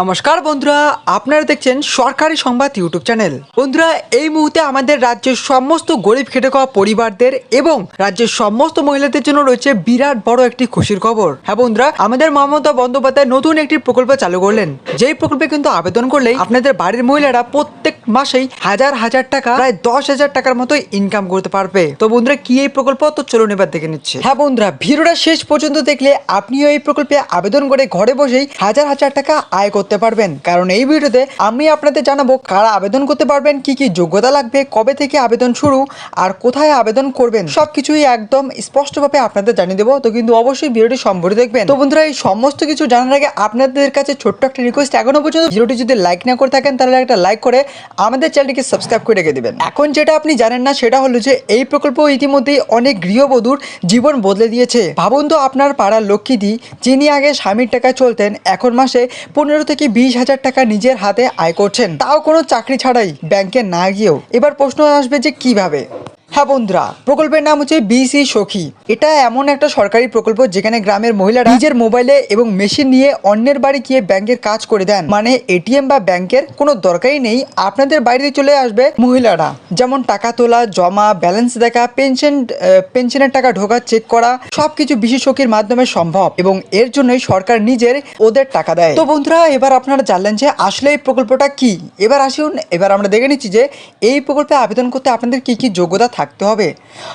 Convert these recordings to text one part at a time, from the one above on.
নমস্কার বন্ধুরা, আপনারা দেখছেন সরকারি সংবাদ ইউটিউব চ্যানেল। বন্ধুরা, এই মুহূর্তে আমাদের রাজ্যের সমস্ত গরিব খেটে খাওয়া পরিবারদের এবং রাজ্যের সমস্ত মহিলাদের জন্য রয়েছে বিরাট বড় একটি খুশির খবর। হ্যাঁ বন্ধুরা, আমাদের মমতা বন্দ্যোপাধ্যায় নতুন একটি প্রকল্প চালু করলেন। যেই প্রকল্পে কিন্তু আবেদন করলেই আপনাদের বাড়ির মহিলারা প্রত্যেক মাসেই হাজার হাজার টাকা, প্রায় দশ হাজার টাকার মতো ইনকাম করতে পারবে। তো বন্ধুরা, কি এই প্রকল্প? তো চলুন এবার দেখে নিচ্ছে। হ্যাঁ বন্ধুরা, ভিডিওটা শেষ পর্যন্ত দেখলে আপনিও এই প্রকল্পে আবেদন করে ঘরে বসেই হাজার হাজার টাকা আয় পারবেন। কারণ এই ভিডিওতে আমি আপনাদের জানাব কারা আবেদন করতে পারবেন, কি কি যোগ্যতা লাগবে, কবে থেকে আবেদন শুরু, আর কোথায় আবেদন করবেন সব কিছুই একদম স্পষ্টভাবে আপনাদের জানিয়ে দেবো। তো কিন্তু অবশ্যই ভিডিওটি সম্পূর্ণ দেখবেন। তো বন্ধুরা, এই সমস্ত কিছু জানার আগে আপনাদের কাছে ছোট্ট একটা রিকোয়েস্ট এখনও পর্যন্ত ভিডিওটি যদি লাইক না করে থাকেন, তাহলে একটা লাইক করে আমাদের চ্যানেলটিকে সাবস্ক্রাইব করে রেখে দেবেন। এখন যেটা আপনি জানেন না, সেটা হলো যে এই প্রকল্প ইতিমধ্যেই অনেক গৃহবধূর জীবন বদলে দিয়েছে। ভাবুন তো আপনার পাড়ার লক্ষ্মীদি যিনি আগে স্বামীর টাকায় চলতেন, এখন মাসে পনেরো থেকে বিশ হাজার টাকা নিজের হাতে আয় করছেন। তাও কোনো চাকরি ছাড়াই ব্যাংকে না গিয়েও। এবার প্রশ্ন আসবে যে কীভাবে? হ্যাঁ বন্ধুরা, প্রকল্পের নাম হচ্ছে বিসি সখী। এটা এমন একটা সরকারি প্রকল্প যেখানে গ্রামের মহিলারা নিজের মোবাইলে এবং মেশিন নিয়ে অন্যের বাড়ি গিয়ে ব্যাংকের কাজ করে দেন। মানে এটিএম বা ব্যাংকের কোনো দরকারই নেই, আপনাদের বাড়িতে চলে আসবে মহিলারা। যেমন টাকা তোলা, জমা ব্যালেন্স দেখা পেনশন পেনশনের টাকা ঢোকা চেক করা, সবকিছু বিসি সখীর মাধ্যমে সম্ভব এবং এর জন্যই সরকার নিজের ওদের টাকা দেয়। তো বন্ধুরা, এবার আপনারা জানলেন যে আসলে এই প্রকল্পটা কি। এবার আসুন, এবার আমরা দেখে নিচ্ছি যে এই প্রকল্পে আবেদন করতে আপনাদের কি কি যোগ্যতা থাকতে হবে।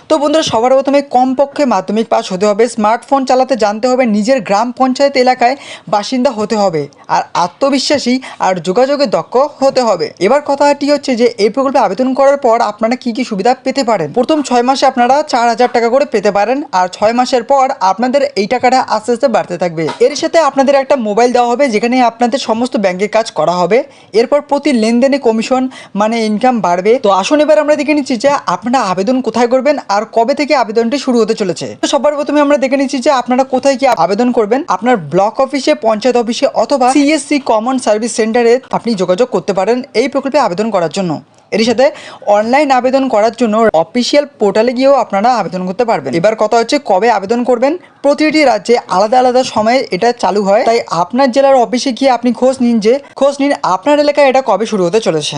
তো বন্ধুরা, সবার প্রথমে কমপক্ষে মাধ্যমিক পাস হতে হবে। স্মার্টফোন চালাতে জানতে হবে নিজের গ্রাম পঞ্চায়েত এলাকায় বাসিন্দা হতে হবে আর আত্মবিশ্বাসী আর যোগাযোগে দক্ষ হতে হবে। এবার কথাটি হচ্ছে যে, এই প্রকল্পে আবেদন করার পর আপনারা কি কি সুবিধা পেতে পারেন? প্রথম ছয় মাসে আপনারা চার হাজার টাকা করে পেতে পারেন আর ছয় মাসের পর আপনাদের এই টাকাটা আস্তে আস্তে বাড়তে থাকবে। এর সাথে আপনাদের একটা মোবাইল দেওয়া হবে, যেখানে আপনাদের সমস্ত ব্যাংকের কাজ করা হবে। এরপর প্রতি লেনদেনে কমিশন মানে ইনকাম বাড়বে। তো আসুন এবার আমরা দেখে নিচ্ছি যে, আপনারা আবেদন কোথায় করবেন আর কবে থেকে আবেদনটি শুরু হতে চলেছে? তো সবার প্রথমে আমরা দেখে নিচ্ছি যে আপনারা কোথায় কি আবেদন করবেন। আপনার ব্লক অফিসে, পঞ্চায়েত অফিসে অথবা সিএসসি কমন সার্ভিস সেন্টারে আপনি যোগাযোগ করতে পারেন এই প্রকল্পে আবেদন করার জন্য। এর সাথে অনলাইন আবেদন করার জন্য অফিসিয়াল পোর্টালে গিয়েও আপনারা আবেদন করতে পারবেন। এবার কথা হচ্ছে কবে আবেদন করবেন। প্রতিটি রাজ্যে আলাদা আলাদা সময়ে এটা চালু হয়। তাই আপনার জেলার অফিসে গিয়ে আপনি খোঁজ নিন যে, খোঁজ নিন আপনার এলাকায় এটা কবে শুরু হতে চলেছে।